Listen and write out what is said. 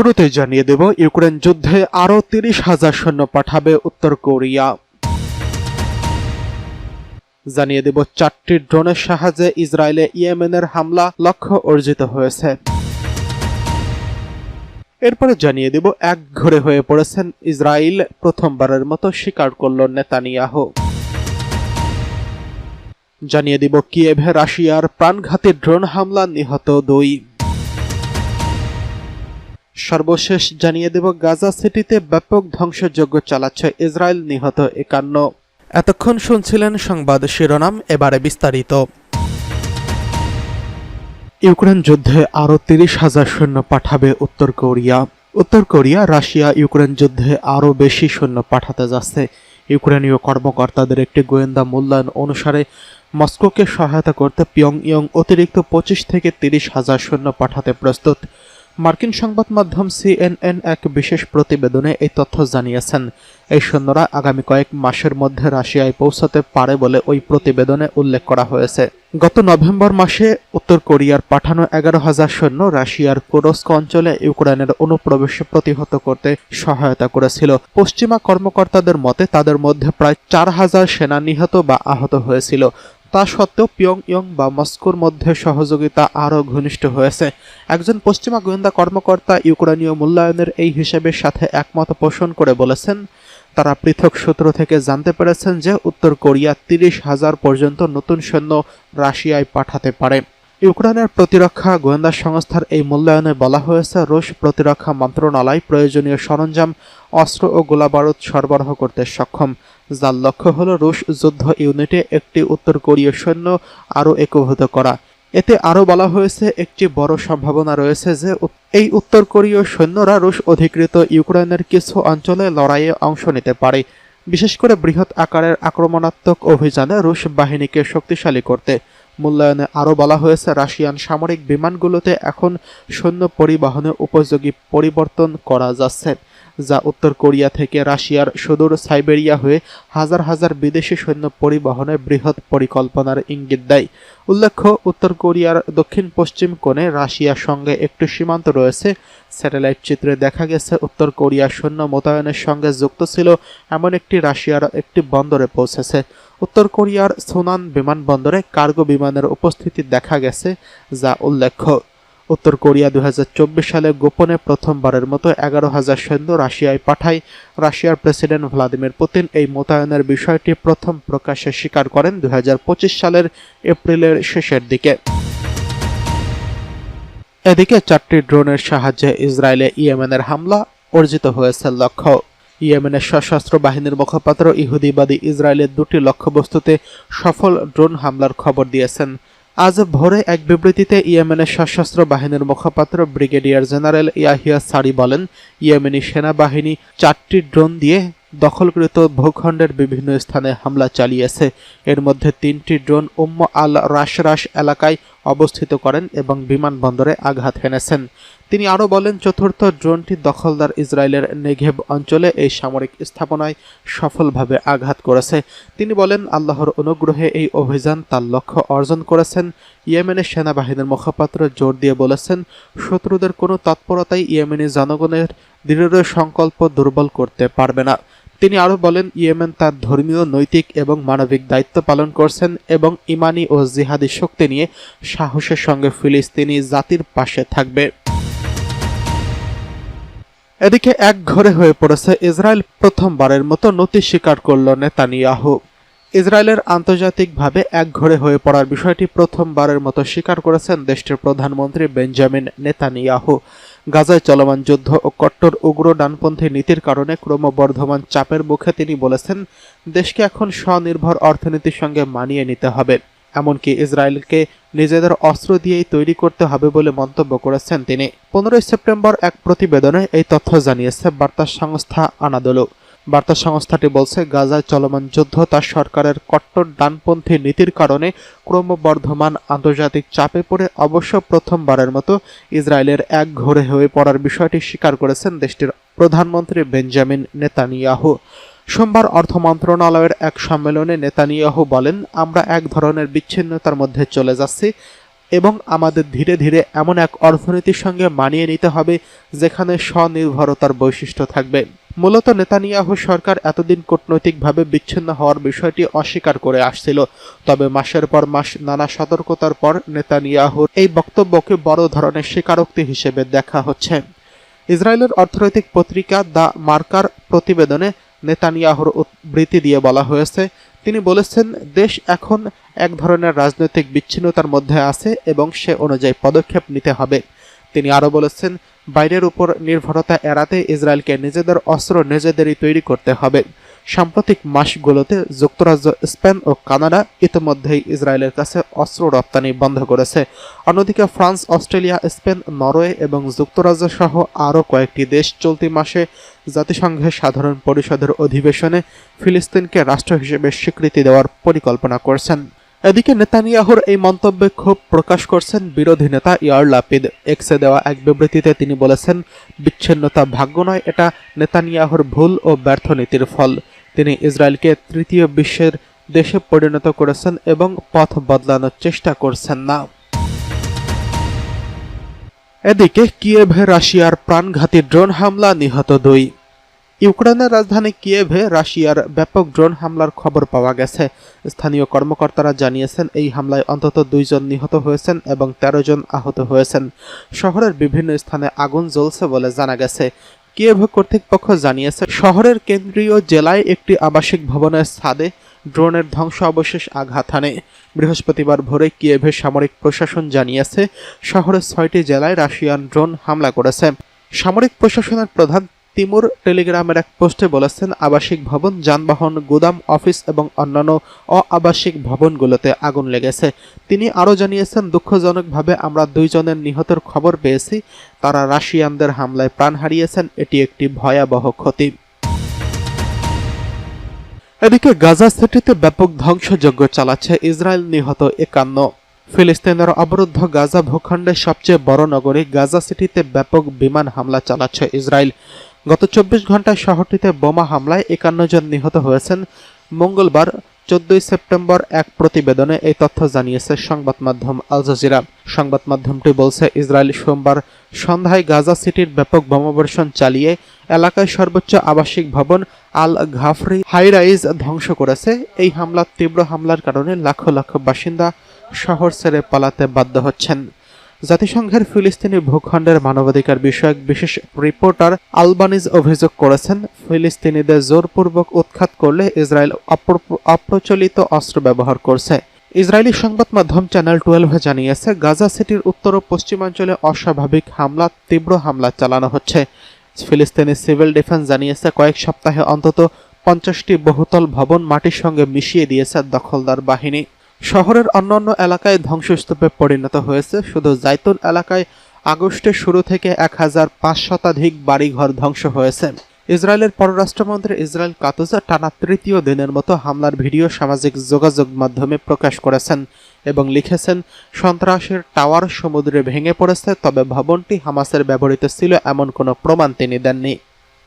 শুরুতেই জানিয়ে দেব, ইউক্রেন যুদ্ধে আরও তিরিশ হাজার সৈন্য পাঠাবে উত্তর কোরিয়া। জানিয়ে দেব, চারটি ড্রোনের সাহায্যে ইসরায়েলে ইয়েমেনের হামলা লক্ষ্য অর্জিত হয়েছে। এরপরে জানিয়ে দেব, এক ঘরে হয়ে পড়েছেন ইসরায়েল, প্রথমবারের মতো স্বীকার করল নেতানিয়াহ। জানিয়ে দিব, কিয়েভে রাশিয়ার প্রাণঘাতী ড্রোন হামলা নিহত দুই। সর্বশেষ জানিয়ে দেব গাজা সিটিতে ব্যাপক ধ্বংসযজ্ঞ চালাচ্ছে ইসরায়েল নিহত একান্ন। এতক্ষণ শুনছিলেন সংবাদ শিরোনাম এবারে বিস্তারিত। ইউক্রেন যুদ্ধে আরও তিরিশ হাজার সৈন্য পাঠাবে উত্তর কোরিয়া। উত্তর কোরিয়া রাশিয়া ইউক্রেন যুদ্ধে আরও বেশি সৈন্য পাঠাতে যাচ্ছে। ইউক্রেনীয় কর্মকর্তাদের একটি গোয়েন্দা মূল্যায়ন অনুসারে মস্কোকে সহায়তা করতে পিয়ং ইয়ং অতিরিক্ত পঁচিশ থেকে তিরিশ হাজার সৈন্য পাঠাতে প্রস্তুত। মার্কিন সংবাদ মাধ্যম সিএনএন এক বিশেষ প্রতিবেদনে এই তথ্য জানিয়েছেন। এই সৈন্যরা আগামী কয়েক মাসের মধ্যে রাশিয়ায় পৌঁছাতে পারে বলে ওই প্রতিবেদনে উল্লেখ করা হয়েছে। গত নভেম্বর মাসে উত্তর কোরিয়ার পাঠানো এগারো হাজার সৈন্য রাশিয়ার কুরস্ক অঞ্চলে ইউক্রেনের অনুপ্রবেশ প্রতিহত করতে সহায়তা করেছিল। পশ্চিমা কর্মকর্তাদের মতে, তাদের মধ্যে প্রায় চার হাজার সেনা নিহত বা আহত হয়েছিল। তা সত্ত্বেও পিয়ং ইয়ং বা মস্কোর মধ্যে সহযোগিতা আরও ঘনিষ্ঠ হয়েছে। একজন পশ্চিমা গোয়েন্দা কর্মকর্তা ইউক্রেনীয় মূল্যায়নের এই হিসেবের সাথে একমত পোষণ করে বলেছেন, তারা পৃথক সূত্র থেকে জানতে পেরেছেন যে উত্তর কোরিয়া তিরিশ হাজার পর্যন্ত নতুন সৈন্য রাশিয়ায় পাঠাতে পারে। ইউক্রেনের প্রতিরক্ষা গোয়েন্দা সংস্থার এই মূল্যায়নে বলা হয়েছে, রুশ প্রতিরক্ষা মন্ত্রণালয় প্রয়োজনীয় সরঞ্জাম, অস্ত্র ও গোলাবারুদ সরবরাহ করতে সক্ষম। যার লক্ষ্য হল রুশ যুদ্ধ ইউনিটে একটি উত্তর কোরীয় সৈন্য আরও একীভূত করা। এতে আরও বলা হয়েছে, একটি বড় সম্ভাবনা রয়েছে যে এই উত্তর কোরীয় সৈন্যরা রুশ অধিকৃত ইউক্রেনের কিছু অঞ্চলে লড়াইয়ে অংশ নিতে পারে। বিশেষ করে বৃহৎ আকারের আক্রমণাত্মক অভিযানে রুশ বাহিনীকে শক্তিশালী করতে। মূল্যায়নে আরও বলা হয়েছে, রাশিয়ান সামরিক বিমানগুলোতে এখন সৈন্য পরিবহনে উপযোগী পরিবর্তন করা যাচ্ছে। যা উত্তর কোরিয়া থেকে রাশিয়ার সুদূর সাইবেরিয়া হয়ে হাজার হাজার বিদেশি সৈন্য পরিবহনে বৃহৎ পরিকল্পনার ইঙ্গিত দেয়। উল্লেখ্য, উত্তর কোরিয়ার দক্ষিণ পশ্চিম কোণে রাশিয়ার সঙ্গে একটি সীমান্ত রয়েছে। স্যাটেলাইট চিত্রে দেখা গেছে, উত্তর কোরিয়া সৈন্য মোতায়েনের সঙ্গে যুক্ত ছিল এমন একটি রাশিয়ার একটি বন্দরে পৌঁছেছে। উত্তর কোরিয়ার সোনান বিমানবন্দরে কার্গো বিমানের উপস্থিতি দেখা গেছে, যা উল্লেখ্য। উত্তর কোরিয়া দু সালে গোপনে প্রথমবারের মতো এগারো হাজার সৈন্য রাশিয়ায় পাঠায়। রাশিয়ার প্রেসিডেন্ট ভ্লাদিমির পুতিন এই মোতায়েনের বিষয়টি প্রথম প্রকাশ্যে স্বীকার করেন দু সালের এপ্রিলের শেষের দিকে। এদিকে চারটি ড্রোনের সাহায্যে ইসরায়েলে ইয়েমেনের হামলা অর্জিত হয়েছে লক্ষ্য। ইয়েমেনের সশস্ত্র বাহিনীর মুখপাত্র ইহুদিবাদী ইসরায়েলের দুটি লক্ষ্যবস্তুতে সফল ড্রোন হামলার খবর দিয়েছেন। আজ ভোরে এক বিবৃতিতে ইয়েমেনের সশস্ত্র বাহিনীর মুখপাত্র ব্রিগেডিয়ার জেনারেল ইয়াহিয়া সারি বলেন, ইয়েমেনি সেনাবাহিনী চারটি ড্রোন দিয়ে দখলকৃত ভূখণ্ডের বিভিন্ন স্থানে হামলা চালিয়েছে। এর মধ্যে তিনটি ড্রোন উম্ম আল রাশরাস এলাকায় অবস্থিত করেন এবং বিমানবন্দরে আঘাত হেনেছেন। তিনি আরও বলেন, চতুর্থ ড্রোনটি দখলদার ইসরায়েলের নেঘেব অঞ্চলে এই সামরিক স্থাপনায় সফলভাবে আঘাত করেছে। তিনি বলেন, আল্লাহর অনুগ্রহে এই অভিযান তার লক্ষ্য অর্জন করেছেন। ইয়েমেনের সেনাবাহিনীর মুখপাত্র জোর দিয়ে বলেছেন, শত্রুদের কোনো তৎপরতাই ইয়েমেনি জনগণের দৃঢ় সংকল্প দুর্বল করতে পারবে না। তিনি আরও বলেন, ইয়েমেন তার ধর্মীয়, নৈতিক এবং মানবিক দায়িত্ব পালন করছেন এবং ইমানি ও জিহাদি শক্তি নিয়ে সাহসের সঙ্গে ফিলিস্তিনি জাতির পাশে থাকবে। এদিকে এক ঘরে হয়ে পড়েছে ইসরায়েল প্রথমবারের মতো নতি স্বীকার করল নেতানিয়াহু। ইসরায়েলের আন্তর্জাতিকভাবে একঘরে হয়ে পড়ার বিষয়টি প্রথমবারের মতো স্বীকার করেছেন দেশটির প্রধানমন্ত্রী বেঞ্জামিন নেতানিয়াহু। গাজায় চলমান যুদ্ধ ও কট্টর উগ্র ডানপন্থী নীতির কারণে ক্রমবর্ধমান চাপের মুখে তিনি বলেছেন, দেশকে এখন স্বনির্ভর অর্থনীতির সঙ্গে মানিয়ে নিতে হবে। এমনকি ইসরায়েলকে নিজেদের অস্ত্র দিয়েই তৈরি করতে হবে বলে মন্তব্য করেছেন তিনি। পনেরোই সেপ্টেম্বর এক প্রতিবেদনে এই তথ্য জানিয়েছে বার্তা সংস্থা আনাদোলো। বার্তা সংস্থাটি বলছে, গাজায় চলমান যুদ্ধ তার সরকারের কট্টর ডানপন্থী নীতির কারণে ক্রমবর্ধমান আন্তর্জাতিক চাপে পড়ে অবশ্য প্রথমবারের মতো ইসরায়েলের এক ঘরে হয়ে পড়ার বিষয়টি স্বীকার করেছেন দেশটির প্রধানমন্ত্রী বেঞ্জামিন নেতানিয়াহু। সোমবার অর্থ মন্ত্রণালয়ের এক সম্মেলনে নেতানিয়াহু বলেন, আমরা এক ধরনের বিচ্ছিন্নতার মধ্যে চলে যাচ্ছি এবং আমাদের ধীরে ধীরে এমন এক অর্থনীতির সঙ্গে মানিয়ে নিতে হবে, যেখানে স্বনির্ভরতার বৈশিষ্ট্য থাকবে। মূলত নেতানিয়াহু সরকার এতদিন কূটনৈতিকভাবে বিচ্ছিন্ন হওয়ার বিষয়টি অস্বীকার করে আসছিল, তবে মাসের পর মাস নানা সতর্কতার পর নেতানিয়াহুর এই বক্তব্যকে বড় ধরনের স্বীকারোক্তি হিসেবে দেখা হচ্ছে। ইসরায়েলের অর্থনৈতিক পত্রিকা দ্য মার্কার প্রতিবেদনে নেতানিয়াহুর উদ্ধৃতি দিয়ে বলা হয়েছে তিনি বলেছেন, দেশ এখন এক ধরনের রাজনৈতিক বিচ্ছিন্নতার মধ্যে আছে এবং সে অনুযায়ী পদক্ষেপ নিতে হবে। তিনি আরও বলেছেন, বাইরের উপর নির্ভরতা এড়াতে ইসরায়েলকে নিজেদের অস্ত্র নিজেদেরই তৈরি করতে হবে। সাম্প্রতিক মাসগুলোতে যুক্তরাজ্য, স্পেন ও কানাডা ইতিমধ্যেই ইসরায়েলের কাছে অস্ত্র রপ্তানি বন্ধ করেছে। অন্যদিকে ফ্রান্স, অস্ট্রেলিয়া, স্পেন, নরওয়ে এবং যুক্তরাজ্য সহ আরও কয়েকটি দেশ চলতি মাসে জাতিসংঘের সাধারণ পরিষদের অধিবেশনে ফিলিস্তিনকে রাষ্ট্র হিসেবে স্বীকৃতি দেওয়ার পরিকল্পনা করছেন। এদিকে নেতানিয়াহুর এই মন্তব্যে ক্ষোভ প্রকাশ করছেন বিরোধী নেতা ইয়ার লাপিদ। এক্সে দেওয়া এক বিবৃতিতে তিনি বলেছেন, বিচ্ছিন্নতা ভাগ্য নয়, এটা নেতানিয়াহুর ভুল ও ব্যর্থ নীতির ফল। তিনি ইসরায়েলকে তৃতীয় বিশ্বের দেশে পরিণত করেছেন এবং পথ বদলানোর চেষ্টা করছেন না। এদিকে কিয়েভে রাশিয়ার প্রাণঘাতী ড্রোন হামলা নিহত দুই। ইউক্রেনের রাজধানী কিয়েভে রাশিয়ার ব্যাপক ড্রোন হামলার খবর পাওয়া গেছে। স্থানীয় কর্মকর্তারা জানিয়েছেন, এই হামলায় অন্তত দুইজন নিহত হয়েছেন এবং তেরো জন আহত হয়েছেন। শহরের বিভিন্ন স্থানে আগুন জ্বলছে বলে জানা গেছে। কিয়েভ কর্তৃপক্ষ জানিয়েছে, শহরের কেন্দ্রীয় জেলায় একটি আবাসিক ভবনের ছাদে ড্রোনের ধ্বংস অবশেষ আঘাত হানে। বৃহস্পতিবার ভোরে কিয়েভের সামরিক প্রশাসন জানিয়েছে, শহরের ছয়টি জেলায় রাশিয়ান ড্রোন হামলা করেছে। সামরিক প্রশাসনের প্রধান তিমুর টেলিগ্রামের এক পোস্টে বলেছেন, আবাসিক ভবন, যানবাহন, গুদাম, অফিস এবং অন্যান্য অ-আবাসিক ভবনগুলোতে আগুন লেগেছে। তিনি আরও জানিয়েছেন, দুঃখজনকভাবে আমরা দুইজনের নিহতের খবর পেয়েছি। তারা রাশিয়ানদের হামলায় প্রাণ হারিয়েছেন, এটি একটি ভয়াবহ ক্ষতি। এদিকে গাজা সিটিতে ব্যাপক ধ্বংসযজ্ঞ চালাচ্ছে ইসরায়েল নিহত একান্ন। ফিলিস্তিনের অবরুদ্ধ গাজা ভূখণ্ডের সবচেয়ে বড় নগরী গাজা সিটিতে ব্যাপক বিমান হামলা চালাচ্ছে ইসরায়েল। গত চব্বিশ ঘন্টায় শহরটিতে বোমা হামলায় একান্ন জন নিহত হয়েছেন। মঙ্গলবার, চোদ্দই সেপ্টেম্বর এক প্রতিবেদনে এই তথ্য জানিয়েছে সংবাদ মাধ্যম আল জাজিরা। সংবাদ মাধ্যমটি বলছে, ইসরায়েল সোমবার সন্ধ্যায় গাজা সিটির ব্যাপক বোমাবর্ষণ চালিয়ে এলাকায় সর্বোচ্চ আবাসিক ভবন আল ঘাফরি হাইরাইজ ধ্বংস করেছে। এই হামলার তীব্র হামলার কারণে লাখ লাখ বাসিন্দা শহর ছেড়ে পালাতে বাধ্য হচ্ছেন। জাতিসংঘের ফিলিস্তিনি ভূখণ্ডের মানবাধিকার বিষয়ক বিশেষ রিপোর্টার আলবানিজ অভিযোগ করেছেন, ফিলিস্তিনিদের জোরপূর্বক উৎখাত করলে ইসরায়েল অপ্র- অপ্রচলিত অস্ত্র ব্যবহার করছে। ইসরায়েলি সংবাদ মাধ্যম চ্যানেল টুয়েলভে জানিয়েছে, গাজা সিটির উত্তর ও পশ্চিমাঞ্চলে অস্বাভাবিক হামলা, তীব্র হামলা চালানো হচ্ছে। ফিলিস্তিনি সিভিল ডিফেন্স জানিয়েছে, কয়েক সপ্তাহে অন্তত পঞ্চাশটি বহুতল ভবন মাটির সঙ্গে মিশিয়ে দিয়েছে দখলদার বাহিনী। শহরের অন্যান্য এলাকায় ধ্বংসস্তূপে পরিণত হয়েছে। শুধু জাইতুন এলাকায় আগস্টের শুরু থেকে এক হাজার পাঁচ শতাধিক বাড়িঘর ধ্বংস হয়েছে। ইসরায়েলের পররাষ্ট্রমন্ত্রী ইসরায়েল কাতুজা টানা তৃতীয় দিনের মতো হামলার ভিডিও সামাজিক যোগাযোগ মাধ্যমে প্রকাশ করেছেন এবং লিখেছেন, সন্ত্রাসের টাওয়ার সমুদ্রে ভেঙে পড়েছে, তবে ভবনটি হামাসের ব্যবহৃত ছিল, এমন কোনো প্রমাণ তিনি দেননি।